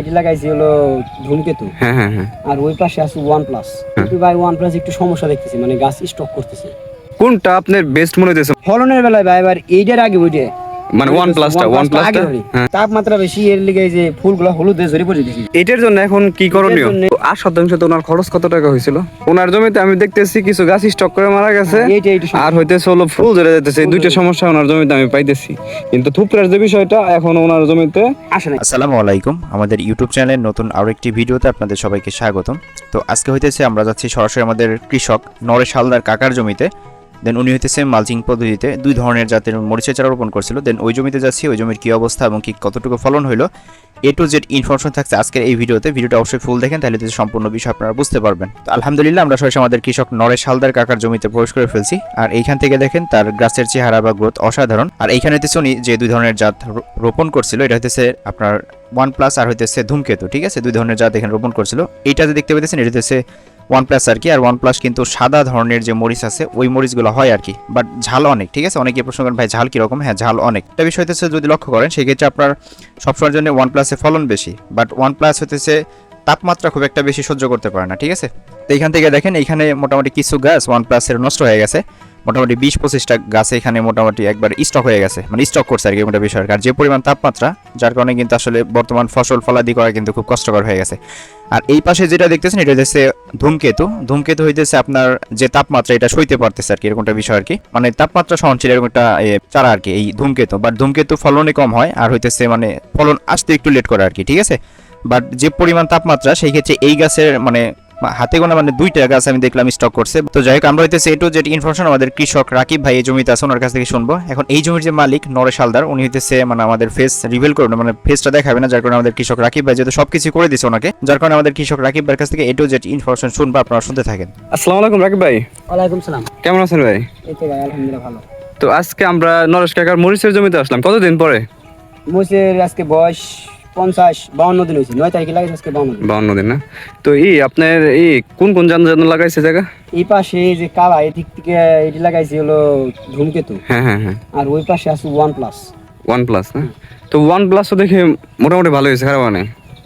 এটি লাগাইছি হলো ধূমকেতু। হ্যাঁ হ্যাঁ হ্যাঁ। আর ওই পাশে আছে ওয়ান প্লাস কিন্তু ভাই ওয়ান প্লাস একটু সমস্যা দেখতেছি মানে গাছ স্টক করতেছে। কোনটা আপনার বেস্ট মনে হইতেছে? ফলনের বেলায় ভাই এবার এইটার আগে ওইটা মানে ওয়ান প্লাসটা ওয়ান প্লাসটা হ্যাঁ। তাপমাত্রা বেশি এর লিগে যে ফুলগুলো হলুদে ঝরে পড়ে দিছি এটার জন্য এখন কি করণীয়? আট শতাংশ তো ওনার খরচ কত টাকা হয়েছিল? ওনার জমিতে আমি দেখতেছি কিছু গাছ স্টক করে মারা গেছে। সমস্যা। আর হইতেছে হলো ফুল ধরে যেতেছে দুইটা সমস্যা ওনার জমিতে আমি পাইতেছি। কিন্তু থুপড়ার যে বিষয়টা এখন ওনার জমিতে আসে না আসসালামু আলাইকুম। আমাদের ইউটিউব চ্যানেলের নতুন আরও একটি ভিডিওতে আপনাদের সবাইকে স্বাগতম। তো আজকে হইতেছে আমরা যাচ্ছি সরাসরি আমাদের কৃষক নরেশ হালদার কাকার জমিতে। দেন উনি হইতেছে মালচিং পদ্ধতিতে দুই ধরনের জাতের মরিচের চারা রোপণ করছিল। দেন ওই জমিতে যাচ্ছি, ওই জমির কী অবস্থা এবং কি কতটুকু ফলন হলো এ টু জেড ইনফরমেশন থাকছে আজকের এই ভিডিওতে। ভিডিওটা অবশ্যই ফুল দেখেন, তাহলে তো সম্পূর্ণ বিষয় আপনারা বুঝতে পারবেন। তো আলহামদুলিল্লাহ, আমরা সরাসরি আমাদের কৃষক নরেশ হালদার কাকার জমিতে প্রবেশ করে ফেলছি। আর এইখান থেকে দেখেন, তার গ্রাসের চেহারা বা গ্রোথ অসাধারণ। আর এইখানে হইতেছে উনি যে দুই ধরনের জাত রোপণ করছিল, এটা হইতেছে আপনার ওয়ান প্লাস আর হইতেছে ধূমকেতু, ঠিক আছে? দুই ধরনের জাত এখানে রোপণ করছিল। এইটা যে দেখতে পেতেছেন এটা হইতেছে ওয়ান প্লাস আর কি, আর ওয়ান প্লাস কিন্তু সাদা ধরনের যে মরিচ আছে, ওই মরিচগুলো হয় আর কি। বাট ঝাল অনেক, ঠিক আছে? অনেকে প্রশ্ন করেন ভাই, ঝাল কীরকম? হ্যাঁ ঝাল অনেক। একটা বিষয় হতেছে যদি লক্ষ্য করেন, সেক্ষেত্রে আপনার সবসময়ের জন্য ওয়ান প্লাসে ফলন বেশি। বাট ওয়ান প্লাস হতেছে তাপমাত্রা খুব একটা বেশি সহ্য করতে পারে না, ঠিক আছে? তো এখান থেকে দেখেন এইখানে মোটামুটি কিছু গাছ ওয়ান প্লাসের নষ্ট হয়ে গেছে। মোটামুটি বিশ পঁচিশটা গাছ এখানে মোটামুটি একবার স্টক হয়ে গেছে। মানে স্টক করছে আর কি মোটা বিষয়। আর যে পরিমাণ তাপমাত্রা, যার কারণে কিন্তু আসলে বর্তমান ফসল ফলাদি করা কিন্তু খুব কষ্টকর হয়ে গেছে। আর এই পাশে যেটা দেখতেছেন, এটা হচ্ছে ধূমকেতু। ধূমকেতু হইতেছে আপনার যে তাপমাত্রা, এটা সইতে পারতেছে আর কি এরকমটা বিষয় আর কি। মানে তাপমাত্রা সহনশীল এরকম একটা চারা আর কি, এই ধূমকেতু। বাট ধূমকেতু ফলনে কম হয় আর হইতেছে মানে ফলন আসতে একটু লেট করে আর কি, ঠিক আছে? বাট যে পরিমাণ তাপমাত্রা, সেই ক্ষেত্রে এই গাছের মানে হাতে গোনা মানে দুইটা গাছ আমি দেখলাম স্টক করছে। তো যাই হোক আমরা হইতেছে এটু যেটা ইনফরমেশন আমাদের কৃষক রাকিব ভাই এই জমিতে আছে ওনার কাছ থেকে শুনব। এখন এই জমির যে মালিক নরেশ হালদার উনি হইতেছে মানে আমাদের ফেস রিভিল করবে মানে ফেসটা দেখাবে না যার কারণে আমাদের কৃষক রাকিব ভাই যেহেতু সবকিছু করে দিছে ওনাকে যার কারণে আমাদের কৃষক রাকিব ভাইয়ের কাছ থেকে এটু যেটা ইনফরমেশন শুনব আপনারা শুনতে থাকেন। আসসালামু আলাইকুম রাকিব ভাই। ওয়ালাইকুম সালাম। কেমন আছেন ভাই? এই তো ভাই আলহামদুলিল্লাহ ভালো। তো আজকে আমরা নরেশ কাকার মরিচের জমিতে আসলাম কতদিন পরে? মোষের আজকে বয়স পঞ্চাশ বাউন্ন দিন হয়েছে। নয় তারিখে লাগাইছে আজকে বাউন্ন দিন। বাউন্ন দিন না? তো ই আপনার ই কোন কোন যান যান লাগাইছে জায়গা? এই পাশে যে কালা এদিক থেকে এটি লাগাইছি হলো ধূমকেতু। হ্যাঁ হ্যাঁ হ্যাঁ। আর ওই পাশে আছে ওয়ান প্লাস ওয়ান প্লাস না? তো ওয়ান প্লাসও দেখে মোটামুটি ভালো হয়েছে খারাপ মানে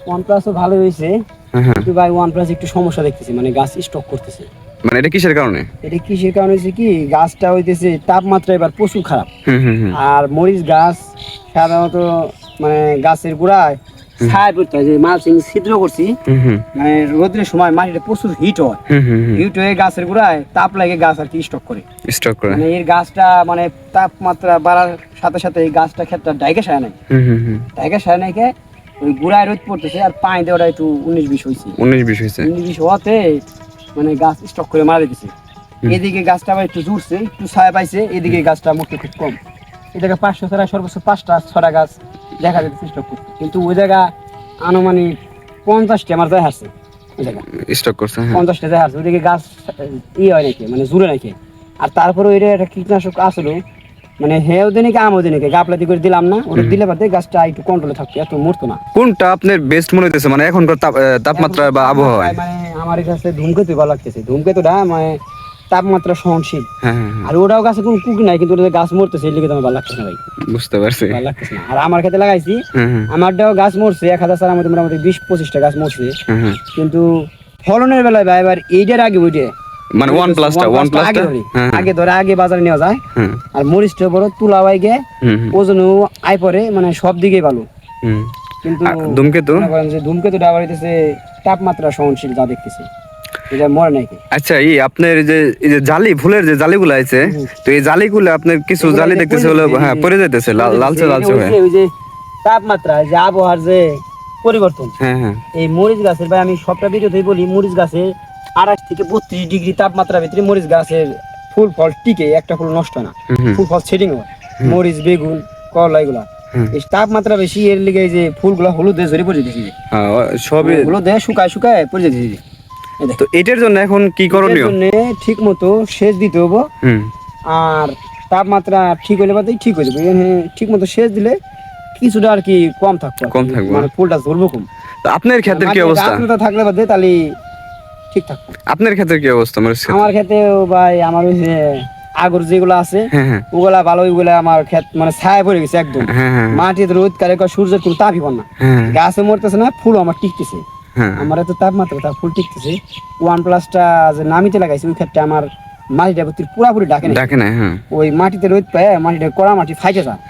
ওয়ান প্লাসও ভালো হয়েছে হ্যাঁ হ্যাঁ। কিন্তু ভাই ওয়ান প্লাস একটু সমস্যা দেখতেছি মানে গাছ স্টক করতেছে। মানে এটা কিসের কারণে? এটা কিসের কারণে হয়েছে কি গাছটা হইতেছে তাপমাত্রা এবার প্রচুর খারাপ। হুম হুম হুম। আর মরিচ গাছ সাধারণত মানে গাছের গোড়ায় ছায়া পড়তে হয় যে মালচিং ছিদ্র করছি মানে রোদের সময় মাটিটা প্রচুর হিট হয়। হিট হয়ে গাছের গোড়ায় তাপ লাগে গাছ আর কি স্টক করে। স্টক করে। মানে এর গাছটা মানে তাপমাত্রা বাড়ার সাথে সাথে এই গাছটা ক্ষেত্রে ডাইকে সায় নাই। ডাইকে সায় নাইকে ওই গোড়ায় রোদ পড়তেছে আর পানি দেওয়াটা একটু উনিশ বিশ হয়েছে উনিশ বিশ হয়েছে উনিশ বিশ হওয়াতে মানে গাছ স্টক করে মারা দিতেছে এদিকে গাছটা আবার একটু জুড়ছে একটু ছায়া পাইছে এদিকে গাছটা মুখে খুব কম। এদিকে পাঁচশো ছাড়া সর্বোচ্চ পাঁচটা ছটা গাছ দেখা যেতে চেষ্টা করছে কিন্তু ওই জায়গা আনুমানিক পঞ্চাশটি আমার যায় হাসছে ওই জায়গা। স্টক করছে হ্যাঁ। পঞ্চাশটা যায় হাসছে ওইদিকে গাছ আহ, ই হয় নাকি মানে জুড়ে নাকি। আর তারপরে ওইটা একটা কীটনাশক আসলো মানে হে ওদিনকে আম ওদিনকে গাপলাতি করে দিলাম না ওটা দিলে বাদে গাছটা একটু কন্ট্রোলে থাকতো এত মরতো না। কোনটা আপনার বেস্ট মনে হইতেছে? মানে এখনকার তাপ- তাপমাত্রা বা আবহাওয়ায়? মানে আমার কাছে ধূমকেতু ভালো লাগতেছে। ধূমকেতুটা মানে তাপমাত্রা সহনশীল। হ্যাঁ হ্যাঁ হ্যাঁ, আর ওটাও গাছে কোনো কুকি নাই কিন্তু ওটা গাছ মরতেছে এর লিগে তো আমার ভালো লাগতেছে না ভাই। বুঝতে পারছি। ভালো লাগতেছে না। আর আমার ক্ষেত্রে লাগাইছি আমারটাও গাছ মরছে এক হাজার চারার মধ্যে মোটামুটি বিশ পঁচিশটা গাছ মরছে। কিন্তু ফলনের বেলায় ভাই এবার এইটার আগে ওইটা মানে ওয়ান প্লাসটা ওয়ান আগে প্লাসটা ধরি আগে ধরে আগে বাজারে নেওয়া যায়। আর মরিচটা বড় তুলা হুম হুম, আয় পরে মানে সব দিকেই ভালো। কিন্তু ধূমকেতু? আবার হইতেছে তাপমাত্রা সহনশীল যা দেখতেছি। এটা মরে নাকি? আচ্ছা এই আপনার যে এই যে জালি ফুলের যে জালিগুলো আছে তো এই জালিগুলো আপনার কিছু জালি দেখতেছে হলো হ্যাঁ পড়ে যাইতেছে লালচে লালচে হয়ে। ওই যে তাপমাত্রা যে আবহাওয়ার যে পরিবর্তন হ্যাঁ হ্যাঁ। এই মরিচ গাছের ভাই আমি সবটা ভিডিওতেই বলি মরিচ গাছে আড়াইশ থেকে বত্রিশ ডিগ্রি তাপমাত্রার ভিতরে মরিচ গাছের ফুল ফল টিকে একটা ফুল নষ্ট না। ফুল ফল সেটিং হয়। মরিচ বেগুন করলা এগুলা। এই তাপমাত্রা বেশি এর লিগে যে ফুলগুলা হলুদে ঝরে পড়ে দিয়েছি হ্যাঁ, সবই শুকায় শুকায় পড়ে দিয়েছি তো এটার জন্য এখন কি করণীয়? ঠিক মতো সেচ দিতে হব। আর তাপমাত্রা ঠিক হলে বাদেই ঠিক হয়ে যাবে। ঠিক মতো সেচ দিলে কিছুটা আর কি কম থাকবে কম থাকবে। মানে ফুলটা ধরবো কম। তো আপনার ক্ষেতের কি অবস্থা? আর্দ্রতা থাকলে বাদে তাহলে ঠিক থাকবে। আপনার ক্ষেতের কি অবস্থা মরিচ ক্ষেতের? আমার ক্ষেত্রে ভাই আমার ওই যে আগর যেগুলো আছে হ্যাঁ হ্যাঁ। ওগুলা ভালো ওইগুলা আমার ক্ষেত মানে ছায়া পড়ে গেছে একদম। হ্যাঁ মাটিতে রোদ কারে সূর্যের কোনো তাপই পান না। গাছে মরতেছে না ফুল আমার টিকতেছে। আমার এত তাপমাত্রা তার ফুল টিকতেছে। ওয়ান প্লাসটা যে নামিতে লাগাইছে ওই ক্ষেত্রে আমার মাটিটা পুরাপুরি ডাকে না ডাকে না হ্যাঁ। ওই মাটিতে রোদ পায় মাটিটা কড়া মাটি ফাইটে যায়।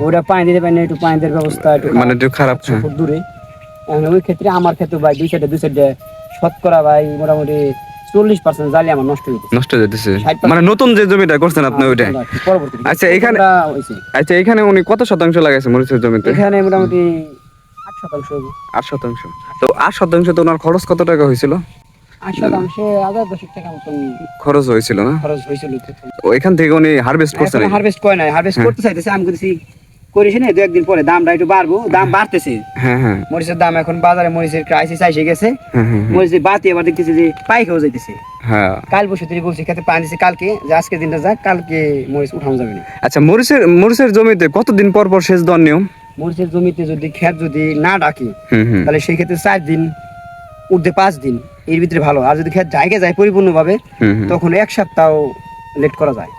ওটা পানি দিতে পারি না একটু পানি দেওয়ার ব্যবস্থা একটু মানে একটু খারাপ হ্যাঁ। দূরে। ওই ক্ষেত্রে আমার ক্ষেত্রে ভাই দুই সাইডে দুই সাইডে শতকরা ভাই মোটামুটি চল্লিশ পার্সেন্ট জালি আমার নষ্ট হয়ে নষ্ট হয়ে মানে নতুন যে জমিটা করছেন আপনি পরবর্তী আচ্ছা, এখানে- আচ্ছা এখানে উনি কত শতাংশ লাগাইছে মরিচের জমিতে? এখানে মোটামুটি আট শতাংশ তো আট শতাংশ তো ওনার খরচ কত টাকা হয়েছিল? আট শতাংশে হাজার দশেক টাকা মতন খরচ হয়েছিল না? খরচ হয়েছিল। ও থেকে উনি হারভেস্ট করছেন হারভেস্ট করে নাই। হারভেস্ট হ্যাঁ। করতে চাইতেছে আমি করতেছি করিস না দু একদিন পরে দামটা একটু বাড়বো। দাম বাড়তেছে। হ্যাঁ হ্যাঁ। মরিচের দাম এখন বাজারে মরিচের ক্রাইসিস এসে গেছে। মরিচের বাতি এবার দেখতেছি যে পাইকেও যাইতেছে। কাল বসে বলছি খেতে পানি কালকে যে আজকে দিনটা যাক কালকে মরিচ উঠানো যাবে না। আচ্ছা মরিচের মরিচের জমিতে কতদিন পর পর সেচ দেওয়ার নিয়ম? মরিচের জমিতে যদি ক্ষেত যদি না ডাকি তাহলে সেই ক্ষেত্রে চার দিন উঠতে পাঁচ দিন এর ভিতরে ভালো। আর যদি ক্ষেত জায়গা যায় পরিপূর্ণভাবে। তখন এক সপ্তাহ লেট করা যায়।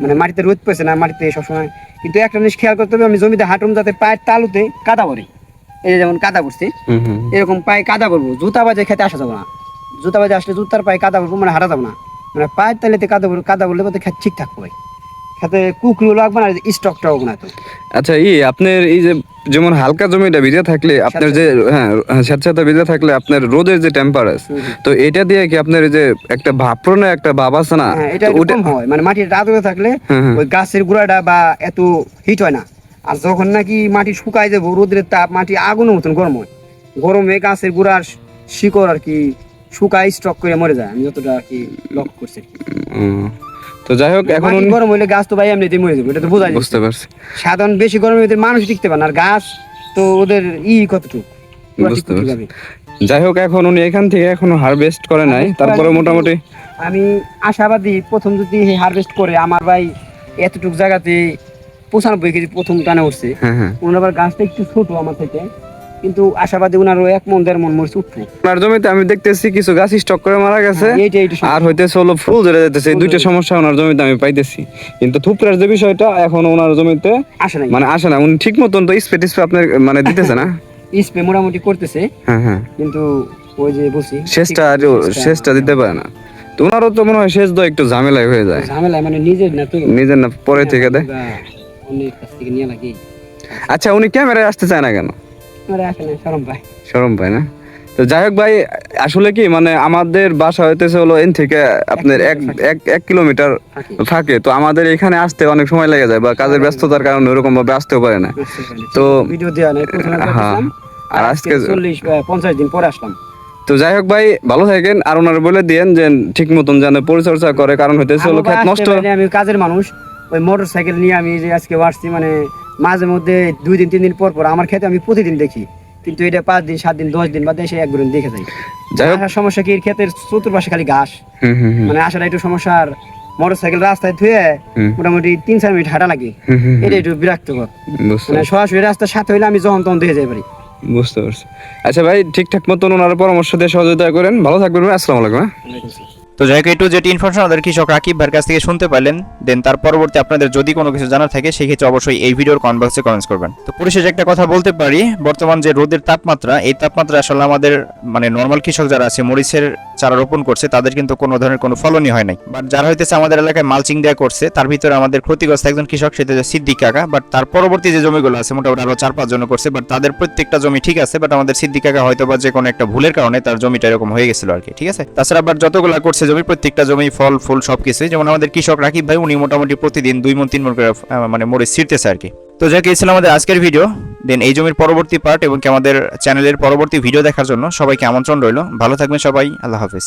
মানে মাটিতে রোদ পেয়েছে না মাটিতে সবসময়। কিন্তু একটা জিনিস খেয়াল করতে হবে আমি জমিতে হাঁটুম যাতে পায়ের তালুতে কাদা পড়ে। এই যেমন কাদা পড়ছে হুম। এরকম পায়ে কাদা পড়ব জুতা বাজে খেতে আসা যাব না। জুতা বাজে আসলে জুতার পায়ে কাদা পড়ব মানে হাঁটা যাব না। মানে পায়ের তালেতে কাদা পড়ব কাদা পড়লে খেত ঠিক থাকব খেতে কুকরিও লাগবে না স্টকটাও না তো। আচ্ছা ই আপনার এই যে যেমন হালকা জমিটা ভিজে থাকলে আপনার যে হ্যাঁ স্যাঁতস্যাঁতে ভিজে থাকলে আপনার রোদের যে টেম্পারেচার। তো এটা দিয়ে কি আপনার যে একটা ভাপ্র না একটা ভাব আছে না? হ্যাঁ এটা ওটা হয়। মানে মাটির আদরে থাকলে। ওই গাছের গোড়াটা বা এত হিট হয় না। আর যখন নাকি মাটি শুকায় যাব রোদের তাপ মাটি আগুনের মতন গরম হয়। গরমে গাছের গোড়ার শিকড় আর কি শুকায় স্টক করে মরে যায়। আমি যতটা আর কি লক্ষ্য করছি উম, তো যাই হোক এখন গরম হইলে গাছ তো ভাই এমনিতেই মরে যাবে এটা তো বোঝা যায় বুঝতে পারছি। সাধারণ বেশি গরমে ওদের মানুষ টিকতে পারে না আর গাছ তো ওদের ই কতটুকু? বুঝতে পারছি। যাই হোক এখন উনি এখান থেকে এখনও হারভেস্ট করে নাই তারপরে মোটামুটি আমি আশাবাদী প্রথম যদি হারভেস্ট করে আমার ভাই এতটুক জায়গাতে পঁচানব্বই কেজি প্রথম টানে উঠছে। হ্যাঁ হ্যাঁ। ওনার আবার গাছটা একটু ছোট আমার থেকে। কিন্তু আশাবাদী ওনারও এক মন দেড় মন মরিচ উঠবো আপনার জমিতে আমি দেখতেছি কিছু গাছ স্টক করে মারা গেছে। এইটা এইটা আর হইতেছে হলো ফুল ধরে যেতেছে দুইটা সমস্যা ওনার জমিতে আমি পাইতেছি। কিন্তু থুপড়ার যে বিষয়টা এখন ওনার জমিতে আসে নাই। মানে আসে না। উনি ঠিক মতন তো স্পে টিস্পে আপনার মানে দিতেছে না? স্প্রে মোটামুটি করতেছে। হ্যাঁ হ্যাঁ। কিন্তু ওই যে বলছি শেষটা আর শেষটা- দিতে পারে না। তো ওনারও তো মনে হয় শেষ তো একটু ঝামেলাই হয়ে যায়। ঝামেলা মানে নিজের না তো। নিজের না পরে থেকে দেয় বা কাছ থেকে নিয়ে লাগে। আচ্ছা উনি ক্যামেরায় আসতে চায় না কেন? পায়। না? তো যাই হোক ভাই আসলে কি মানে আমাদের বাসা হইতেছে হলো এন থেকে আপনার এক এক এক কিলোমিটার থাকে তো আমাদের এখানে আসতে অনেক সময় লেগে যায় বা কাজের ব্যস্ততার কারণে ওরকম ভাবে আসতেও পারে না। তো হ্যাঁ, আর আজকে- চল্লিশ পঞ্চাশ দিন পরে আসলাম। তো যাই হোক ভাই ভালো থাকেন। আর ওনার বলে দিয়েন যে ঠিক মতন যেন পরিচর্যা করে কারণ হইতেছে হলো আসতে নষ্ট। আমি কাজের মানুষ। ওই মোটর সাইকেল নিয়ে আমি যে আজকে আসছি মানে মাঝে মধ্যে দুই দিন তিন দিন পর পর আমার ক্ষেতে আমি প্রতিদিন দেখি। কিন্তু এটা পাঁচ দিন সাত দিন দশ দিন বাদে এসে একবার দেখে যাই। যাই হোক। আসার সমস্যা কি ক্ষেতের চতুর্পাশে খালি ঘাস। মানে আসার একটু সমস্যা আর মোটর সাইকেল রাস্তায় ধুয়ে মোটামুটি তিন চার মিনিট হাঁটা লাগে। এটা একটু বিরক্তকর। মানে সরাসরি রাস্তার সাথে হইলে আমি যখন তখন দেখে যাই পারি বুঝতে পারছি। আচ্ছা ভাই ঠিকঠাক মতন ওনার পরামর্শ দিয়ে সহযোগিতা করেন। ভালো থাকবেন আসসালামু আলাইকুম হ্যাঁ? তো যাই হোক একটু যেটি ইনফরমেশন আমাদের কৃষক রাকিব ভাইয়ের কাছ থেকে শুনতে পারলেন। দেন তার পরবর্তী আপনাদের যদি কোনো কিছু জানার থাকে, সেই ক্ষেত্রে অবশ্যই এই ভিডিওর বক্সে কমেন্টস করবেন। তো পরিশেষে একটা কথা বলতে পারি, বর্তমান যে রোদের তাপমাত্রা, এই তাপমাত্রা আসলে আমাদের মানে নর্মাল কৃষক যারা আছে, মরিচের চারা রোপণ করছে, তাদের কিন্তু কোনো ধরনের কোনো ফলনই হয় নাই। বাট যারা হইতেছে আমাদের এলাকায় মালচিং দেওয়া করছে, তার ভিতরে আমাদের ক্ষতিগ্রস্ত একজন কৃষক, সেটা সিদ্দিক কাকা। বাট তার পরবর্তী যে জমিগুলো আছে, মোটামুটি আরও চার পাঁচ জন করছে বাট তাদের প্রত্যেকটা জমি ঠিক আছে বাট আমাদের সিদ্দিক কাকা হয়তো বা যে কোনো একটা ভুলের কারণে তার জমিটা এরকম হয়ে গেছিল আর কি, ঠিক আছে? তাছাড়া আবার যতগুলো করছে জমি, প্রত্যেকটা জমি ফল, ফুল সবকিছুই, যেমন আমাদের কৃষক রাকিব ভাই, উনি মোটামুটি প্রতিদিন দুই মন তিন মন করে মানে মরিচ ছিঁড়তেছে আর কি। তো যাক ছিল আমাদের আজকের ভিডিও। দেন এই জমির পরবর্তী পার্ট এবং আমাদের চ্যানেলের পরবর্তী ভিডিও দেখার জন্য সবাইকে আমন্ত্রণ রইল। ভালো থাকবেন সবাই। আল্লাহ হাফিজ।